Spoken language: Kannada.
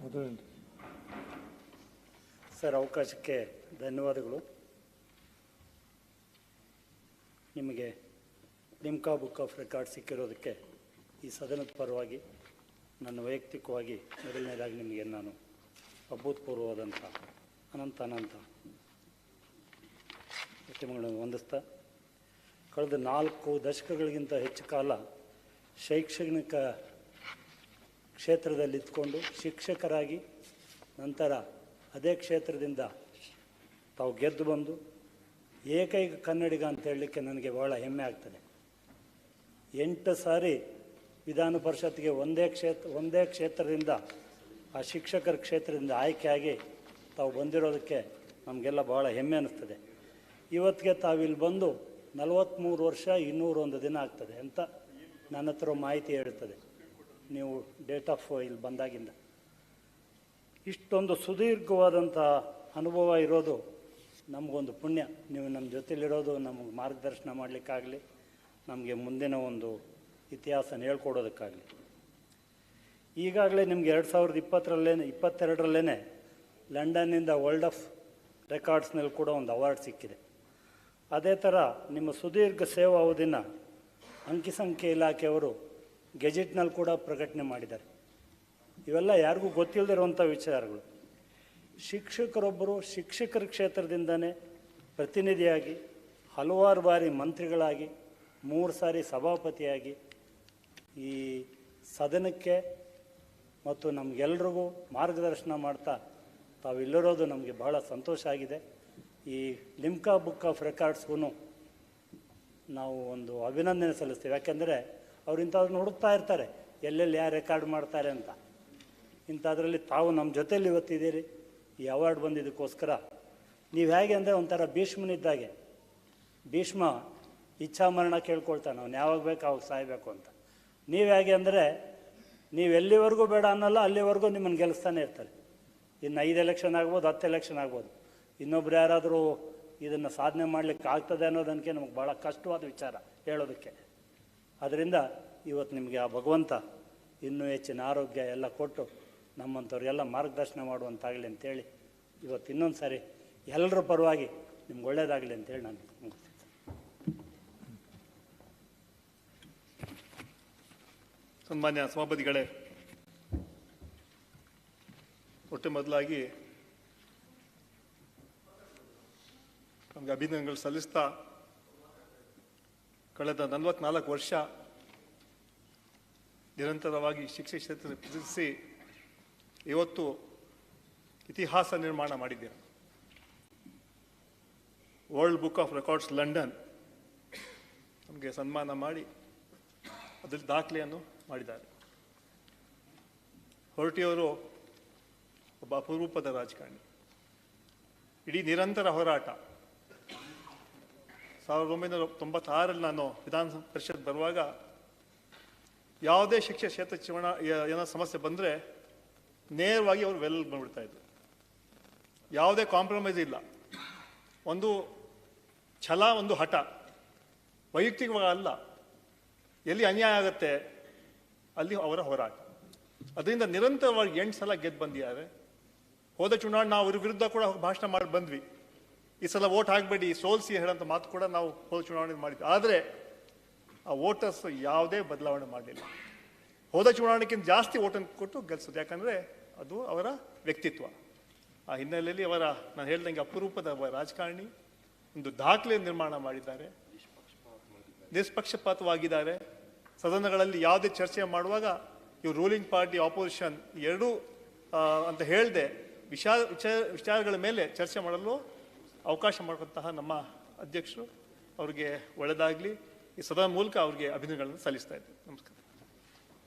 ಮೊದಲನೇದು ಸರ್, ಅವಕಾಶಕ್ಕೆ ಧನ್ಯವಾದಗಳು. ನಿಮಗೆ ಲಿಮ್ಕಾ ಬುಕ್ ಆಫ್ ರೆಕಾರ್ಡ್ ಸಿಕ್ಕಿರೋದಕ್ಕೆ ಈ ಸದನದ ಪರವಾಗಿ ನನ್ನ ವೈಯಕ್ತಿಕವಾಗಿ ಮೊದಲನೇದಾಗಿ ನಿಮಗೆ ನಾನು ಅಭೂತಪೂರ್ವವಾದಂಥ ಅನಂತ ಅನಂತ ಉದ್ಯಮಗಳನ್ನು ಹೊಂದಿಸ್ತಾ ಕಳೆದ ನಾಲ್ಕು ದಶಕಗಳಿಗಿಂತ ಹೆಚ್ಚು ಕಾಲ ಶೈಕ್ಷಣಿಕ ಕ್ಷೇತ್ರದಲ್ಲಿ ಇದ್ಕೊಂಡು ಶಿಕ್ಷಕರಾಗಿ ನಂತರ ಅದೇ ಕ್ಷೇತ್ರದಿಂದ ತಾವು ಗೆದ್ದು ಬಂದು ಏಕೈಕ ಕನ್ನಡಿಗ ಅಂತ ಹೇಳಲಿಕ್ಕೆ ನನಗೆ ಬಹಳ ಹೆಮ್ಮೆ ಆಗ್ತದೆ. ಎಂಟು ಸಾರಿ ವಿಧಾನ ಪರಿಷತ್ಗೆ ಒಂದೇ ಕ್ಷೇತ್ರ, ಒಂದೇ ಕ್ಷೇತ್ರದಿಂದ ಆ ಶಿಕ್ಷಕರ ಕ್ಷೇತ್ರದಿಂದ ಆಯ್ಕೆಯಾಗಿ ತಾವು ಬಂದಿರೋದಕ್ಕೆ ನಮಗೆಲ್ಲ ಬಹಳ ಹೆಮ್ಮೆ ಅನ್ನಿಸ್ತದೆ. ಇವತ್ತಿಗೆ ತಾವಿಲ್ಲಿ ಬಂದು ನಲವತ್ತ್ಮೂರು ವರ್ಷ ಇನ್ನೂರೊಂದು ದಿನ ಆಗ್ತದೆ ಅಂತ ನನ್ನ ಹತ್ರ ಮಾಹಿತಿ ಹೇಳ್ತದೆ ನೀವು ಡೇಟ್ ಆಫ್ ಇಲ್ಲಿ ಬಂದಾಗಿಂದ. ಇಷ್ಟೊಂದು ಸುದೀರ್ಘವಾದಂಥ ಅನುಭವ ಇರೋದು ನಮಗೊಂದು ಪುಣ್ಯ. ನೀವು ನಮ್ಮ ಜೊತೆಲಿರೋದು ನಮಗೆ ಮಾರ್ಗದರ್ಶನ ಮಾಡಲಿಕ್ಕಾಗಲಿ, ನಮಗೆ ಮುಂದಿನ ಒಂದು ಇತಿಹಾಸನ ಹೇಳ್ಕೊಡೋದಕ್ಕಾಗಲಿ. ಈಗಾಗಲೇ ನಿಮ್ಗೆ ಎರಡು ಸಾವಿರದ ಇಪ್ಪತ್ತರಲ್ಲೇ ಇಪ್ಪತ್ತೆರಡರಲ್ಲೇ ಲಂಡನ್ನಿಂದ ವರ್ಲ್ಡ್ ಆಫ್ ರೆಕಾರ್ಡ್ಸ್ನಲ್ಲಿ ಕೂಡ ಒಂದು ಅವಾರ್ಡ್ ಸಿಕ್ಕಿದೆ. ಅದೇ ಥರ ನಿಮ್ಮ ಸುದೀರ್ಘ ಸೇವಾ ಅವಧಿನ ಅಂಕಿಸಂಖ್ಯೆ ಇಲಾಖೆಯವರು ಗೆಜೆಟ್ನಲ್ಲಿ ಕೂಡ ಪ್ರಕಟಣೆ ಮಾಡಿದ್ದಾರೆ. ಇವೆಲ್ಲ ಯಾರಿಗೂ ಗೊತ್ತಿಲ್ಲದಿರುವಂಥ ವಿಚಾರಗಳು. ಶಿಕ್ಷಕರೊಬ್ಬರು ಶಿಕ್ಷಕರ ಕ್ಷೇತ್ರದಿಂದನೇ ಪ್ರತಿನಿಧಿಯಾಗಿ, ಹಲವಾರು ಬಾರಿ ಮಂತ್ರಿಗಳಾಗಿ, ಮೂರು ಸಾರಿ ಸಭಾಪತಿಯಾಗಿ ಈ ಸದನಕ್ಕೆ ಮತ್ತು ನಮಗೆಲ್ರಿಗೂ ಮಾರ್ಗದರ್ಶನ ಮಾಡ್ತಾ ತಾವಿಲ್ಲಿರೋದು ನಮಗೆ ಬಹಳ ಸಂತೋಷ ಆಗಿದೆ. ಈ ಲಿಮ್ಕಾ ಬುಕ್ ಆಫ್ ರೆಕಾರ್ಡ್ಸ್ಗೂ ನಾವು ಒಂದು ಅಭಿನಂದನೆ ಸಲ್ಲಿಸ್ತೀವಿ. ಯಾಕೆಂದರೆ ಅವ್ರು ಇಂಥವ್ರನ್ನ ಹುಡುಕ್ತಾ ಇರ್ತಾರೆ, ಎಲ್ಲೆಲ್ಲಿ ಯಾರು ರೆಕಾರ್ಡ್ ಮಾಡ್ತಾರೆ ಅಂತ. ಇಂಥದ್ರಲ್ಲಿ ತಾವು ನಮ್ಮ ಜೊತೆಯಲ್ಲಿ ಇವತ್ತಿದ್ದೀರಿ, ಈ ಅವಾರ್ಡ್ ಬಂದಿದ್ದಕ್ಕೋಸ್ಕರ. ನೀವು ಹೇಗೆ ಅಂದರೆ ಒಂಥರ ಭೀಷ್ಮನಿದ್ದಾಗೆ ಭೀಷ್ಮ ಇಚ್ಛಾ ಮರಣ ಕೇಳ್ಕೊಳ್ತಾನೆ, ಅವನು ಯಾವಾಗ ಬೇಕು ಅವಾಗ ಸಾಯಬೇಕು ಅಂತ. ನೀವು ಹೇಗೆ ಅಂದರೆ, ನೀವು ಎಲ್ಲಿವರೆಗೂ ಬೇಡ ಅನ್ನಲ್ಲ, ಅಲ್ಲಿವರೆಗೂ ನಿಮ್ಮನ್ನು ಗೆಲ್ಲಿಸ್ತಾನೆ ಇರ್ತಾರೆ. ಇನ್ನು ಐದು ಎಲೆಕ್ಷನ್ ಆಗ್ಬೋದು, ಹತ್ತು ಎಲೆಕ್ಷನ್ ಆಗ್ಬೋದು. ಇನ್ನೊಬ್ರು ಯಾರಾದರೂ ಇದನ್ನು ಸಾಧನೆ ಮಾಡಲಿಕ್ಕೆ ಆಗ್ತದೆ ಅನ್ನೋದಕ್ಕೆ ನಮಗೆ ಭಾಳ ಕಷ್ಟವಾದ ವಿಚಾರ ಹೇಳೋದಕ್ಕೆ. ಅದರಿಂದ ಇವತ್ತು ನಿಮಗೆ ಆ ಭಗವಂತ ಇನ್ನೂ ಹೆಚ್ಚಿನ ಆರೋಗ್ಯ ಎಲ್ಲ ಕೊಟ್ಟು ನಮ್ಮಂಥವ್ರಿಗೆಲ್ಲ ಮಾರ್ಗದರ್ಶನ ಮಾಡುವಂತಾಗಲಿ ಅಂತೇಳಿ ಇವತ್ತು ಇನ್ನೊಂದು ಸಾರಿ ಎಲ್ಲರ ಪರವಾಗಿ ನಿಮ್ಗೆ ಒಳ್ಳೇದಾಗಲಿ ಅಂತೇಳಿ ನಾನು ಸನ್ಮಾನ್ಯ ಸಭಾಪತಿಗಳೇ, ಒಟ್ಟು ಮೊದಲಾಗಿ ನಮಗೆ ಅಭಿನಂದನೆಗಳು ಸಲ್ಲಿಸ್ತಾ ಕಳೆದ ನಲವತ್ನಾಲ್ಕು ವರ್ಷ ನಿರಂತರವಾಗಿ ಶಿಕ್ಷಣ ಕ್ಷೇತ್ರ ಪ್ರತಿನಿಧಿಸಿ ಇವತ್ತು ಇತಿಹಾಸ ನಿರ್ಮಾಣ ಮಾಡಿದ್ದೀರ world book of records London ನಮಗೆ ಸನ್ಮಾನ ಮಾಡಿ ಅದರಲ್ಲಿ ದಾಖಲೆಯನ್ನು ಮಾಡಿದ್ದಾರೆ. ಹೊರಟಿಯವರು ಒಬ್ಬ ಅಪರೂಪದ ರಾಜಕಾರಣಿ. ಇಡೀ ನಿರಂತರ ಹೋರಾಟ ಸಾವಿರದ ಒಂಬೈನೂರ ತೊಂಬತ್ತಾರಲ್ಲಿ ನಾನು ವಿಧಾನ ಪರಿಷತ್ ಬರುವಾಗ ಯಾವುದೇ ಶಿಕ್ಷೆ ಕ್ಷೇತ್ರ ಚುನಾವಣ ಏನೋ ಸಮಸ್ಯೆ ಬಂದರೆ ನೇರವಾಗಿ ಅವರು ವೆಲ್ ಬಂದ್ಬಿಡ್ತಾ ಇದ್ರು. ಯಾವುದೇ ಕಾಂಪ್ರಮೈಸ್ ಇಲ್ಲ. ಒಂದು ಛಲ, ಒಂದು ಹಠ. ವೈಯಕ್ತಿಕವಾಗಿ ಅಲ್ಲ. ಎಲ್ಲಿ ಅನ್ಯಾಯ ಆಗುತ್ತೆ, ಅಲ್ಲಿ ಅವರ ಹೋರಾಟ. ಅದರಿಂದ ನಿರಂತರವಾಗಿ ಎಂಟು ಸಲ ಗೆದ್ದು ಬಂದಿದ್ದಾರೆ. ಹೋದ ಚುನಾವಣೆ ನಾವು ಅವ್ರ ವಿರುದ್ಧ ಕೂಡ ಭಾಷಣ ಮಾಡಿ ಬಂದ್ವಿ. ಈ ಸಲ ವೋಟ್ ಹಾಕಬೇಡಿ ಸೋಲ್ಸಿ ಹೇಳೋಂಥ ಮಾತು ಕೂಡ ನಾವು ಹೋದ ಚುನಾವಣೆ ಮಾಡಿದ್ವಿ. ಆದರೆ ಆ ವೋಟರ್ಸ್ ಯಾವುದೇ ಬದಲಾವಣೆ ಮಾಡಲಿಲ್ಲ. ಹೋದ ಚುನಾವಣೆಗಿಂತ ಜಾಸ್ತಿ ಓಟನ್ನು ಕೊಟ್ಟು ಗೆಲ್ಸೋದು. ಯಾಕಂದರೆ ಅದು ಅವರ ವ್ಯಕ್ತಿತ್ವ. ಆ ಹಿನ್ನೆಲೆಯಲ್ಲಿ ಅವರ, ನಾನು ಹೇಳ್ದಂಗೆ ಅಪರೂಪದ ರಾಜಕಾರಣಿ, ಒಂದು ದಾಖಲೆ ನಿರ್ಮಾಣ ಮಾಡಿದ್ದಾರೆ. ನಿಷ್ಪಕ್ಷಪಾತವಾಗಿದ್ದಾರೆ. ಸದನಗಳಲ್ಲಿ ಯಾವುದೇ ಚರ್ಚೆ ಮಾಡುವಾಗ ಇವು ರೂಲಿಂಗ್ ಪಾರ್ಟಿ ಆಪೋಸಿಷನ್ ಎರಡೂ ಅಂತ ಹೇಳದೆ ವಿಚಾರ, ವಿಚಾರಗಳ ಮೇಲೆ ಚರ್ಚೆ ಮಾಡಲು ಅವಕಾಶ ಮಾಡುವಂತಹ ನಮ್ಮ ಅಧ್ಯಕ್ಷರು ಅವರಿಗೆ ಒಳ್ಳೆಯದಾಗಲಿ ಈ ಸದಾ ಮೂಲಕ ಅವರಿಗೆ ಅಭಿನಂದನೆಗಳನ್ನು ಸಲ್ಲಿಸ್ತಾ ಇದ್ದೀನಿ. ನಮಸ್ಕಾರ.